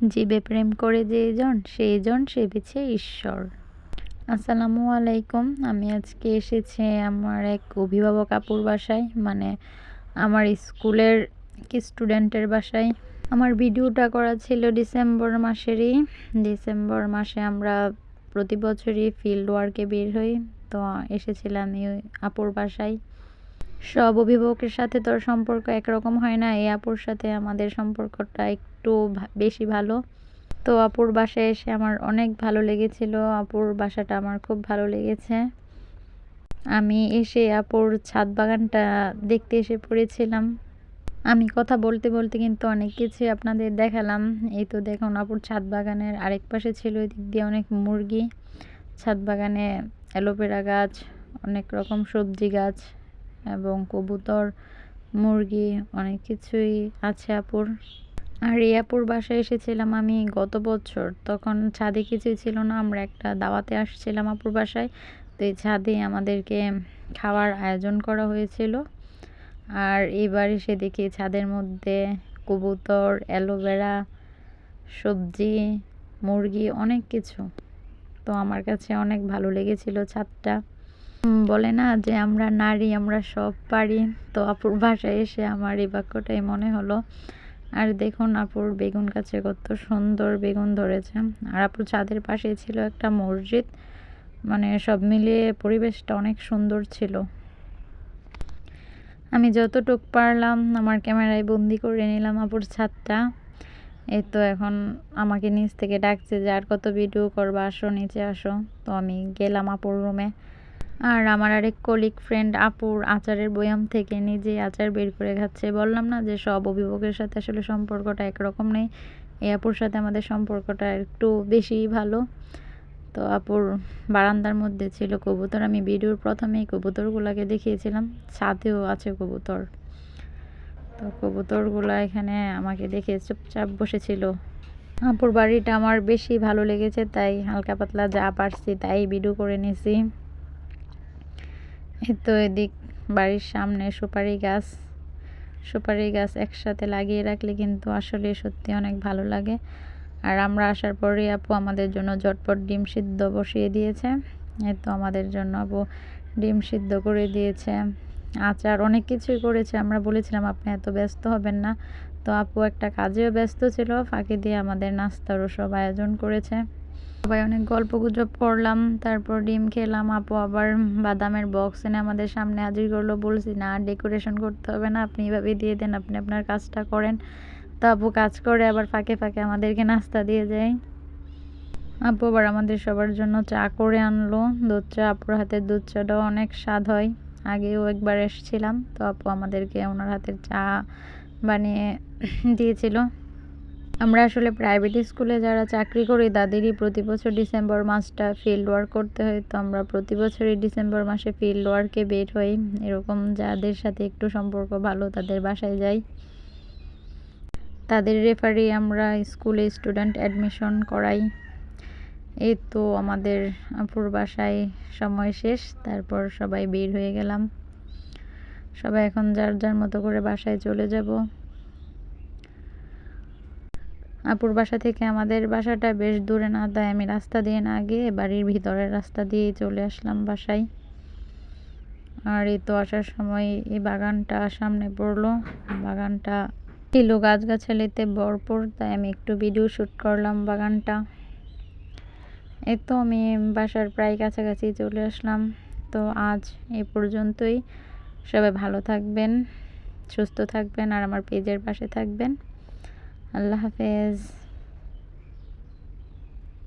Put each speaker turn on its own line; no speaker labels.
জীবে প্রেম করে যেজন সেইজন সেবিছে ঈশ্বর। আসসালামু আলাইকুম। আমি আজকে এসেছি আমার এক অভিভাবক আপুর বাসায় মানে আমার স্কুলের কি স্টুডেন্টের বাসায়। আমার ভিডিওটা করা ছিল ডিসেম্বর মাসেরই। ডিসেম্বর মাসে আমরা প্রতি বছরই ফিল্ড ওয়ার্কে বের হই। তো এসেছিলাম আপুর বাসায়। সব অভিভাবকের সাথে তোর সম্পর্ক একরকম হয় না। এই আপুর সাথে আমাদের সম্পর্কটা একটু বেশি ভালো। তো আপুর বাসায় এসে আমার অনেক ভালো লেগেছিল। আপুর বাসাটা আমার খুব ভালো লেগেছে। আমি এসে আপুর ছাদ বাগানটা দেখতে এসে পড়েছিলাম। আমি কথা বলতে বলতে কিন্তু অনেক কিছুই আপনাদের দেখালাম। এই তো দেখুন, আপুর ছাদ বাগানের আরেক পাশে ছিল ওই দিক দিয়ে অনেক মুরগি। ছাদ বাগানে অ্যালোভেরা গাছ, অনেক রকম সবজি গাছ। এবং কবুতর, মুরগি, অনেক কিছুই আছে আপুর। আর এই আপুর বাসায় এসেছিলাম আমি গত বছর। তখন ছাদে কিছুই ছিল না, আমরা একটা দাওয়াতে আসছিলাম আপুর বাসায়। তো এই ছাদে আমাদেরকে খাওয়ার আয়োজন করা হয়েছিল। আর এবার এসে দেখি ছাদের মধ্যে কবুতর, অ্যালোভেরা, সবজি, মুরগি, অনেক কিছু। তো আমার কাছে অনেক ভালো লেগেছিল ছাদটা। বলে না যে আমরা নারী, আমরা সব পারি। তো আপুর বাসায় এসে আমার এই বাক্যটাই মনে হলো। আর দেখুন, আপুর বেগুন গাছে কত সুন্দর বেগুন ধরেছে। আর আপুর ছাদের পাশে ছিল একটা মসজিদ। মানে সব মিলিয়ে পরিবেশটা অনেক সুন্দর ছিল। আমি যতটুক পারলাম আমার ক্যামেরায় বন্দি করে নিলাম আপুর ছাদটা। এই তো এখন আমাকে নিচ থেকে ডাকছে যে, আর কত ভিডিও করব? আসো, নিচে আসো। তো আমি গেলাম আপুর রুমে আর আমার আরেক কলিগ ফ্রেন্ড আপুর আচারের বয়াম থেকে নিজে আচার বের করে খাচ্ছে। বললাম না যে সব অভিভাবকের সাথে আসলে সম্পর্কটা একরকম নেই। এই আপুর সাথে আমাদের সম্পর্কটা একটু বেশি ভালো। তো আপুর বারান্দার মধ্যে ছিল কবুতর। আমি ভিডিওর প্রথমেই কবুতরগুলোকে দেখিয়েছিলাম। ছাদেও আছে কবুতর। তো কবুতরগুলো এখানে আমাকে দেখে চুপচাপ বসেছিল। আপুর বাড়িটা আমার বেশি ভালো লেগেছে, তাই হালকা পাতলা যা পারছি তাই ভিডিও করে নিয়েছি তো এদিক বাড়ির সামনে সুপারি গাছ সুপারি গাছ একসাথে লাগিয়ে রাখলে কিন্তু আসলে সত্যি অনেক ভালো লাগে। আর আমরা আসার পরেই আপু আমাদের জন্য ঝটপট ডিম সিদ্ধ বসিয়ে দিয়েছে। তো আমাদের জন্য আপু ডিম সিদ্ধ করে দিয়েছে। আচার অনেক কিছুই করেছে। আমরা বলেছিলাম, আপনি এত ব্যস্ত হবেন না। তো আপু একটা কাজেও ব্যস্ত ছিল। ফাঁকি দিয়ে আমাদের নাস্তারও সব আয়োজন করেছে। সবাই অনেক গল্প গুজব করলাম তারপর ডিম খেলাম, আপু আবার বাদামের বক্স এনে আমাদের সামনে হাজির করল, বলছি, না ডেকোরেশন করতে হবে না, আপনি এভাবে দিয়ে দেন, আপনি আপনার কাজটা করেন। তো আপু কাজ করে আবার ফাঁকে ফাঁকে আমাদেরকে নাস্তা দিয়ে যায়। আপু আবার আমাদের সবার জন্য চা করে আনলো, দুধ চা, আপুর হাতের দুধ চাটাও অনেক স্বাদ হয়। আগেও একবার এসেছিলাম, তো আপু আমাদেরকে ওনার হাতের চা বানিয়ে দিয়েছিল। আমরা আসলে প্রাইভেট স্কুলে যারা চাকরি করি, তাদেরই প্রতি বছর ডিসেম্বর মাসটা ফিল্ড ওয়ার্ক করতে হয়। তো আমরা প্রতি বছরই ডিসেম্বর মাসে ফিল্ড ওয়ার্কে বের হই। এরকম যাদের সাথে একটু সম্পর্ক ভালো, তাদের বাসায় যাই। তাদের রেফারি আমরা স্কুলে স্টুডেন্ট অ্যাডমিশন করাই। এই তো আমাদের আপুর বাসায় সময় শেষ, তারপর সবাই বের হয়ে গেলাম। সবাই এখন যার যার মতো করে বাসায় চলে যাব। আপুর বাসা থেকে আমাদের বাসাটা বেশ দূরে না, তাই আমি রাস্তা দিয়ে না গিয়ে বাড়ির ভিতরের রাস্তা দিয়েই চলে আসলাম বাসায়। আর এই তো আসার সময় এই বাগানটা সামনে পড়ল। বাগানটা ছিল গাছগাছালিতে ভরপুর, তাই আমি একটু ভিডিও শ্যুট করলাম বাগানটা। এই তো আমি বাসার প্রায় কাছাকাছি চলে আসলাম। তো আজ এ পর্যন্তই। সবাই ভালো থাকবেন, সুস্থ থাকবেন, আর আমার পেজের পাশে থাকবেন। আল্লাহ হাফেজ